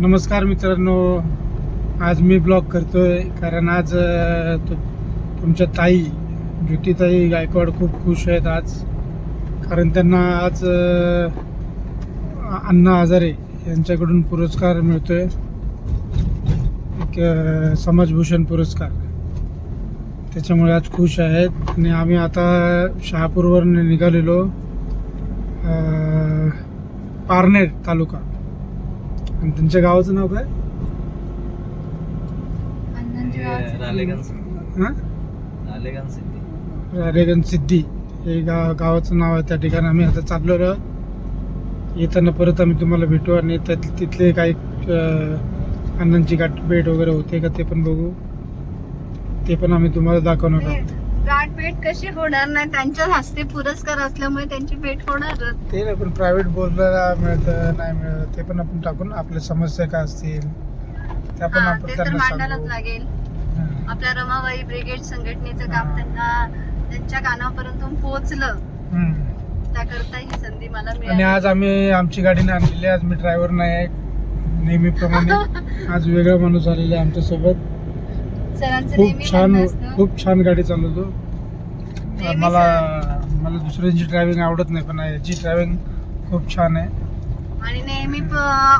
नमस्कार मित्रांनो. आज मी ब्लॉग करतोय कारण आज तुमच्या ताई ज्योतिताई गायकवाड खूप खुश आहेत आज. कारण त्यांना आज अण्णा हजारे यांच्याकडून पुरस्कार मिळतोय. एक समाजभूषण पुरस्कार. त्याच्यामुळे आज खुश आहेत. आणि आम्ही आता शहापूरवर निघालेलो पारनेर तालुका. आणि त्यांच्या गावाचं नाव काय? हां रालेगण सिद्धी. हे? गाव गावाचं नाव आहे त्या ठिकाणी. आम्ही आता चाललो येताना परत आम्ही तुम्हाला भेटू आणि त्यात तिथले काही अं, अण्णांची गाठ भेट वगैरे होते का ते पण बघू. ते पण आम्ही तुम्हाला दाखवणार आहोत. गाठ भेट कशी होणार नाही त्यांच्या हस्ते पुरस्कार असल्यामुळे त्यांची भेट होणारच. ते पण प्रायव्हेट बोलायला मिळतं नाही मिळत ते पण आपण टाकून आपल्या समस्या काय असतील त्या पण हा, आपण ते तर त्यांना मांडायलाच सांगू. लागेल. हां. आपल्या रमाबाई ब्रिगेड संघटनेचं काम हा. त्यांना त्यांच्या कानापर्यंत पोहोचलं. हम्म. त्याकरता ही संधी मला आणि मिळाली आज आम्ही आमची गाडी नाही आणलेली आज मी ड्रायव्हर नाही आहे नेहमीप्रमाणे. आज वेगळा माणूस आलेला आहे आमच्यासोबत. सरांचं खूप नेहमी छान म्हणणं असतं, खूप छान गाडी चालवतो. मला मला दुसऱ्यांची ड्रायव्हिंग आवडत नाही पण याची ड्रायव्हिंग खूप छान आहे. आणि नेहमी प-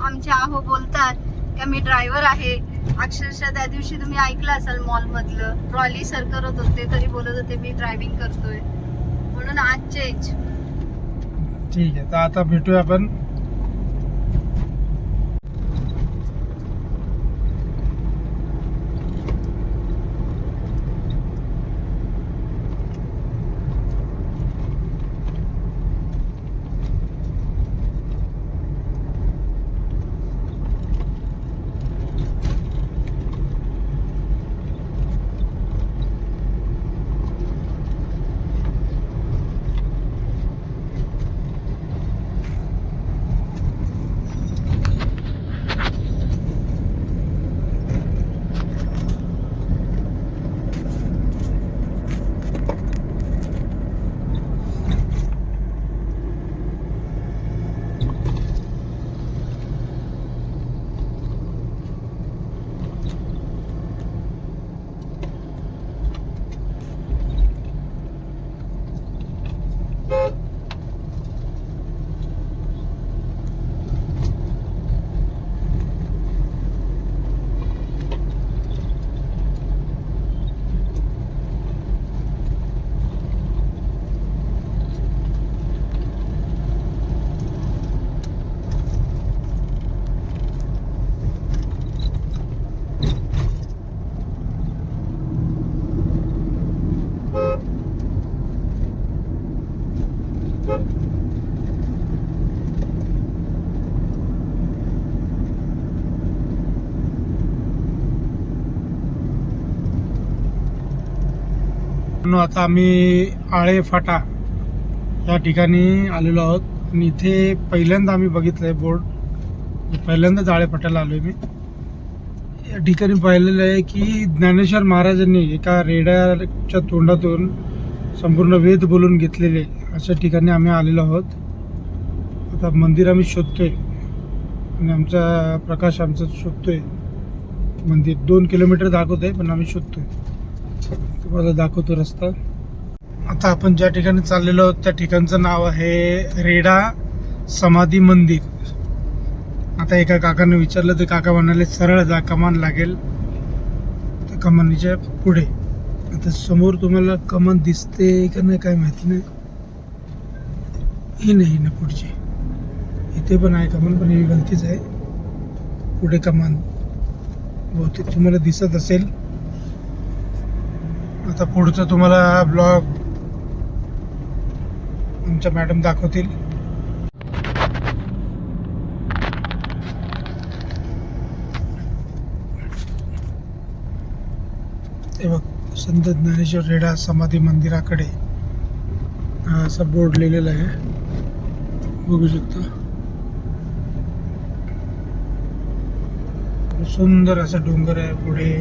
आमचे आहो बोलतात का मी ड्रायव्हर आहे. अक्षरशः त्या दिवशी तुम्ही ऐकलं असाल मॉल मधलं ट्रॉली सर करत होते तरी बोलत होते मी ड्रायव्हिंग करतोय. म्हणून आज चेंज ठीक आहे तर आता भेटूया आपण. नो, आता आम्ही आळे फाटा या ठिकाणी आलेलो आहोत. आणि इथे पहिल्यांदा आम्ही बघितलंय बोर्ड. पहिल्यांदाच आळे फाट्याला आलोय मी. या ठिकाणी पाहिलेलं आहे की ज्ञानेश्वर महाराजांनी एका रेड्याच्या तोंडातून संपूर्ण वेद बोलून घेतलेले अशा ठिकाणी आम्ही आलेलो आहोत. आता मंदिर आम्ही शोधतोय. आणि आमचा प्रकाश आमचा शोधतोय. मंदिर दोन किलोमीटर दाखवतोय पण आम्ही शोधतोय. तुम्हाला दाखवतो रस्ता. आता आपण ज्या ठिकाणी चाललेलो आहोत त्या ठिकाणचं नाव आहे रेडा समाधी मंदिर. आता एका काकाने विचारलं ते काका म्हणाले सरळ जा कमान लागेल. त्या कमानीच्या पुढे. आता समोर तुम्हाला कमान दिसते का नाही काय माहिती नाही. ही नाही ना पुढची. इथे पण आहे कमान पण ही गलतीच आहे. पुढे कमान. बहुतेक तुम्हाला दिसत असेल. आता पुढचं तुम्हाला ब्लॉग आमच्या मॅडम दाखवतील. ते बघ संत ज्ञानेश्वर रेडा समाधी मंदिराकडे हा असा बोर्ड लिहिलेला आहे. बघू शकता. सुंदर असं डोंगर आहे पुढे.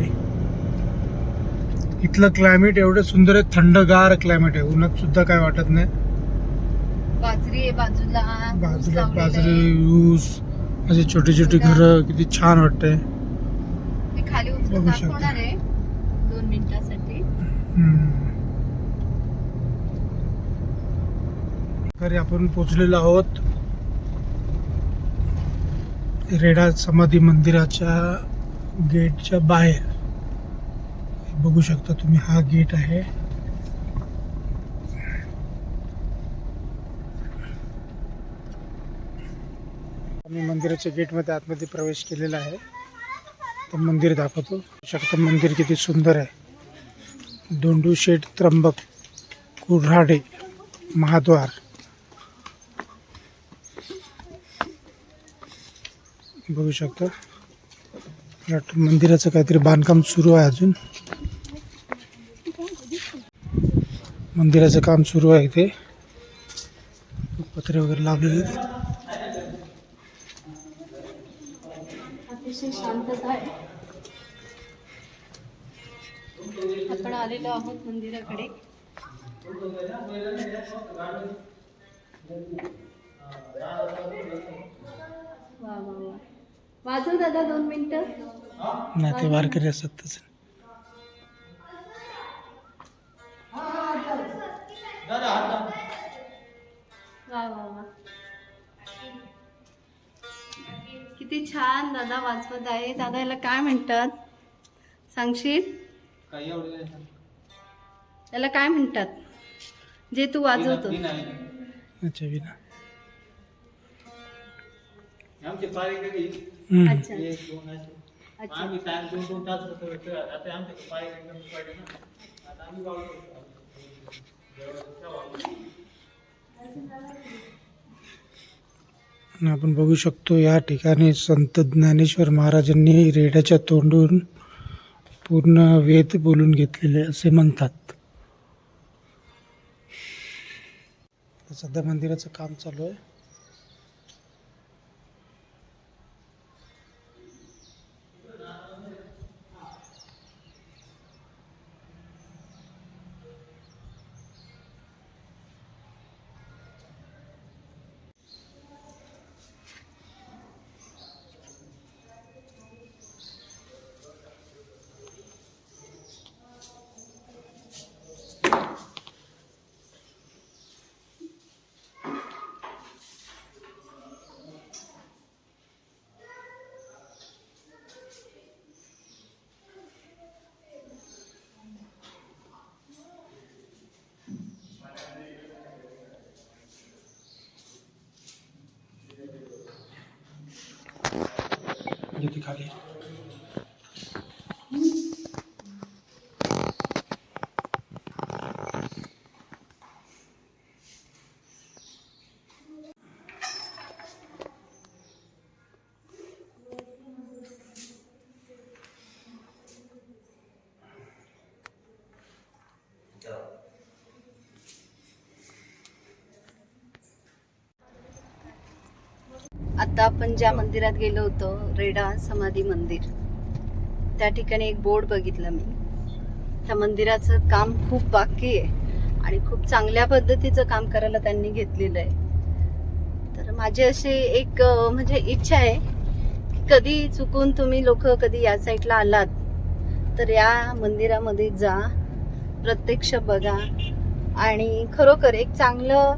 इथलं क्लायमेट एवढं सुंदर आहे थंडगार क्लायमेट आहे. उन्हात सुद्धा काय वाटत नाही. बाजरी आहे बाजूला ऊस बाजूला लावलेला बाजरी आहे. ऊस अशी छोटी छोटी घरं किती छान वाटते मी खाली उतरून बघू शकता. दाखवणार आहे दोन मिनिटासाठी. घरी आपण पोचलेलो आहोत. रेडा समाधी मंदिराच्या गेटच्या बाहेर. बघू शकता तुम्ही हा गेट आहे. आम्ही मंदिराच्या गेटमध्ये आतमध्ये प्रवेश केलेला आहे. तर मंदिर दाखवतो. शकता मंदिर किती सुंदर आहे. दोंडू शेठ त्र्यंबक कुऱ्हाडे महाद्वार. बघू शकता. मंदिराचं काहीतरी बांधकाम सुरू आहे अजून. मंदिराचं काम सुरू आहे इथे. पत्रे वगैरे लावलेले आहेत. अतिशय शांतता आहे. आपण आलेलो आहोत मंदिराकडे. वाजव दादा दोन मिनिटं. नाही ते वारकरी असतात तसं. वा वा वा किती छान दादा वाजवत आहे. दादा याला काय म्हणतात? सांगशील? याला काय म्हणतात? जे तू वाजवतो. अच्छा विना. आमची पाळी. अच्छा. एक दोन असे. अच्छा. आम्ही टाइम दोन दोन तास होतो. तर आता आमच्या पाळी एकदम पडले ना. आता आम्ही आणि आपण बघू शकतो या ठिकाणी संत ज्ञानेश्वर महाराजांनी रेड्याच्या तोंडून पूर्ण वेद बोलून घेतलेले असे म्हणतात. सध्या मंदिराचं काम चालू आहे. ज्योती खाली आता आपण ज्या मंदिरात गेलो होतो रेडा समाधी मंदिर त्या ठिकाणी एक बोर्ड बघितलं मी. त्या मंदिराचं काम खूप बाकी आहे आणि खूप चांगल्या पद्धतीचं काम करायला त्यांनी घेतलेलं आहे. तर माझी अशी एक म्हणजे इच्छा आहे की कधी चुकून तुम्ही लोक कधी या साईडला आलात तर या मंदिरामध्ये जा प्रत्यक्ष बघा आणि खरोखर एक चांगलं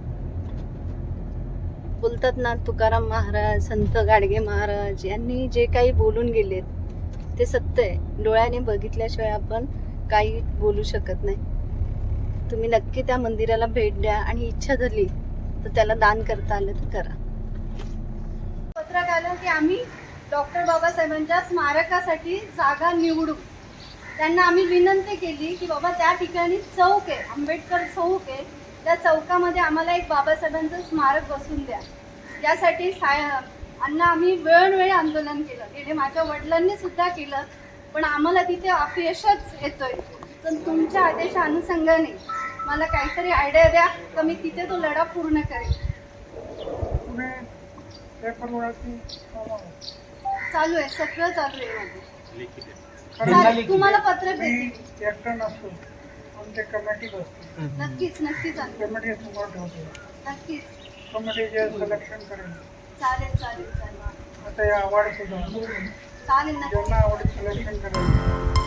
बोलतात ना तुकाराम महाराज संत गाडगे महाराज यांनी जे काही बोलून गेलेत ते सत्य आहे. डोळ्याने बघितल्याशिवाय आपण काही बोलू शकत नाही. तुम्ही नक्की त्या मंदिराला भेट द्या आणि इच्छा झाली तर त्याला दान करता आलं तर करा. पत्रक आलं की आम्ही डॉक्टर बाबासाहेबांच्या स्मारकासाठी जागा निवडू. त्यांना आम्ही विनंती केली की बाबा त्या ठिकाणी चौक आहे आंबेडकर चौक आहे. त्या चौकामध्ये आम्हाला एक बाबासाहेबांचं स्मारक बसून द्या. यासाठी साय अण्णा आम्ही वेळोवेळी आंदोलन केलं. गेले माझ्या वडिलांनी सुद्धा केलं पण आम्हाला तिथे अपयशच येतोय. तर तुमच्या आदेशा अनुषंगाने मला काहीतरी आयडिया द्या तर मी तिथे तो लढा पूर्ण करेन. चालू आहे सगळं चालू आहे माझं. तुम्हाला पत्र नसतो. आमच्या कमिटी बसतो नक्कीच नक्कीच आणते. कमिटी समोर ठेवतो. नक्कीच. कमिटी जे सिलेक्शन करेल. चालेल चालेल चालेल. आता या आवडचं जाऊ. चालेल ना ज्यांना आवडेल सिलेक्शन करायचं.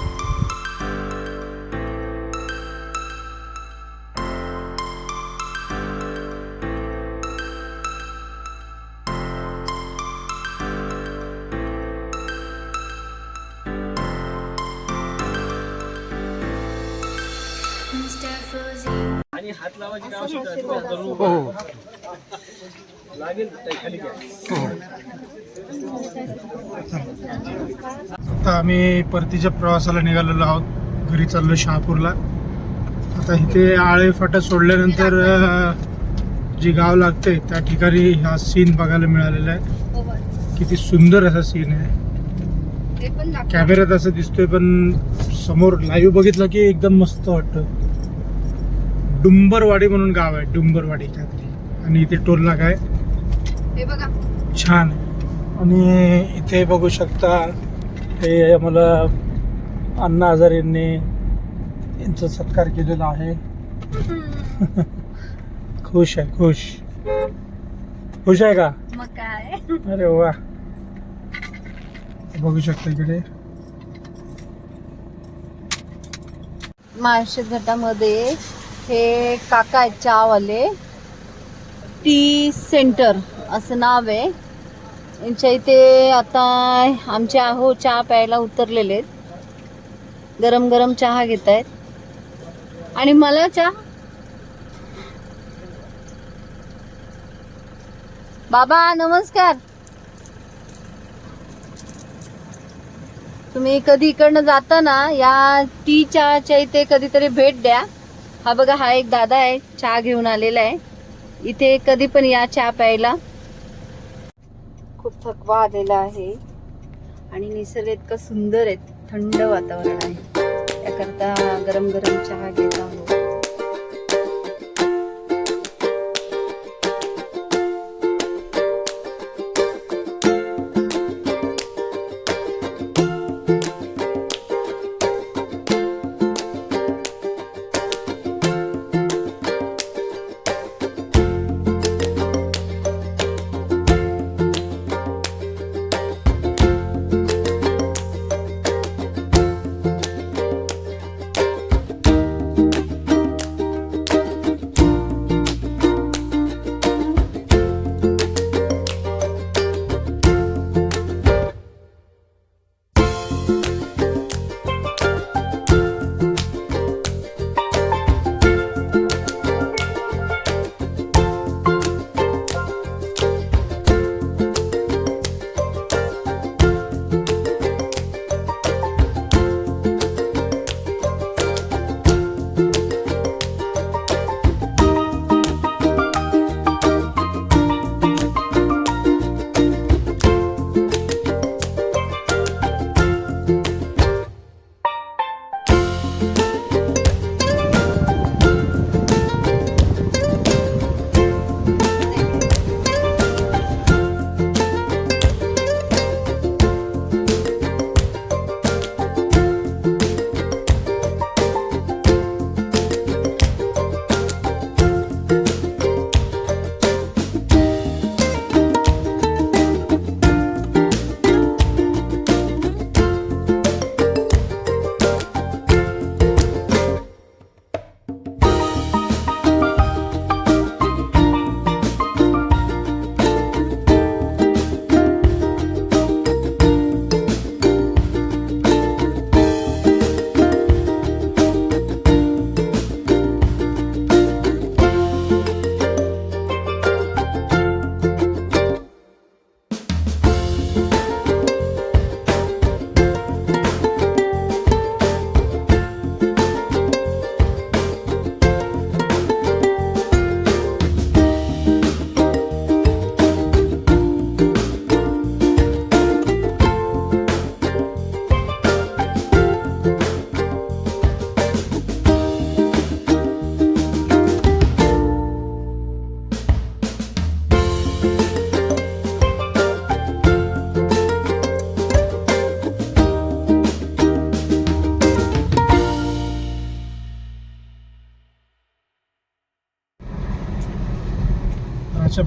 हो आता आम्ही परतीच्या प्रवासाला निघालेलो आहोत घरी चाललो शहापूरला आता इथे आळे फाटा सोडल्यानंतर जे गाव लागते त्या ठिकाणी हा सीन बघायला मिळालेला आहे. किती सुंदर असा सीन आहे. कॅमेऱ्यात असं दिसतोय पण समोर लाईव्ह बघितलं की एकदम मस्त वाटतं डुंबरवाडी म्हणून गाव आहे डुंबरवाडी काहीतरी आणि इथे टोल नाका आहे. हे बघा. छान. आणि इथे बघू शकता हे आम्हाला अण्णा हजारेंनी यांचा सत्कार केलेला आहे. खुश आहे खुश. खुश आहे का? मग काय? अरे वा. बघू शकता इकडे. महाराष्ट्र घाटामध्ये हे काका आहेत चहावाले टी सेंटर असं नाव आहे. यांच्या इथे आता आमच्या हो चहा प्यायला उतरलेले आहेत. गरम गरम चहा घेत आहेत. आणि मला चहा. बाबा नमस्कार. तुम्ही कधी इकडनं जाता ना या टी चहाच्या इथे कधीतरी भेट द्या. हा बघा हा एक दादा आहे चहा घेऊन आलेला आहे. इथे कधी पण या चहा प्यायला. खूप थकवा आलेला आहे. आणि निसर्ग इतकं सुंदर आहे थंड वातावरण आहे. त्याकरता गरम गरम चहा घेत आहोत.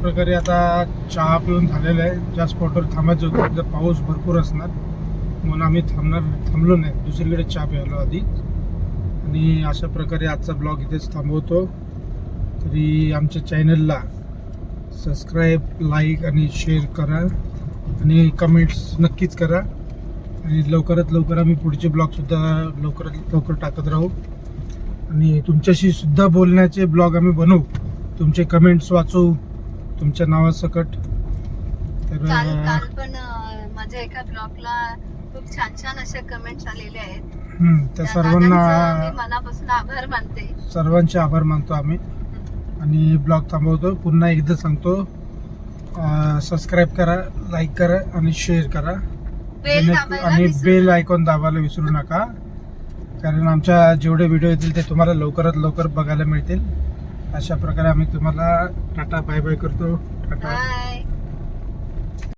प्रकारे आता चहा पिऊन झालेला आहे. ज्या स्पॉटवर थांबायचं होतं जर पाऊस भरपूर असणार. म्हणून आम्ही थांबणार थांबलो नाही. दुसरीकडे चहा प्यायलो आधी. आणि अशा प्रकारे आजचा ब्लॉग इथेच थांबवतो. तरी आमच्या चॅनलला सबस्क्राईब लाईक आणि शेअर करा. आणि कमेंट्स नक्कीच करा. आणि लवकरात लवकर आम्ही पुढचे ब्लॉगसुद्धा लवकरात लवकर टाकत राहू. आणि तुमच्याशी सुद्धा बोलण्याचे ब्लॉग आम्ही बनवू. तुमचे कमेंट्स वाचू. तुमच्या नावासकट तर काल काल पण अं, माझ्या एका ब्लॉगला खूप छान छान अशा कमेंट्स आलेल्या आहेत. हम्म, त्या त्या दादांचं मी सर्वांना मनापासून आभार मानते. सर्वांचे आभार मानतो आम्ही. आणि ब्लॉग थांबवतो. पुन्हा एकदा सांगतो सबस्क्राईब करा लाईक करा आणि शेअर करा. बेल जेणे- दाबायला आणि विसरू बेल. आयकॉन दाबायला विसरू नका. कारण आमच्या जेवढे व्हिडिओ येतील ते तुम्हाला लवकरात लवकर बघायला मिळतील. अशा प्रकारे आम्ही तुम्हाला टाटा बाय बाय करतो. टाटा.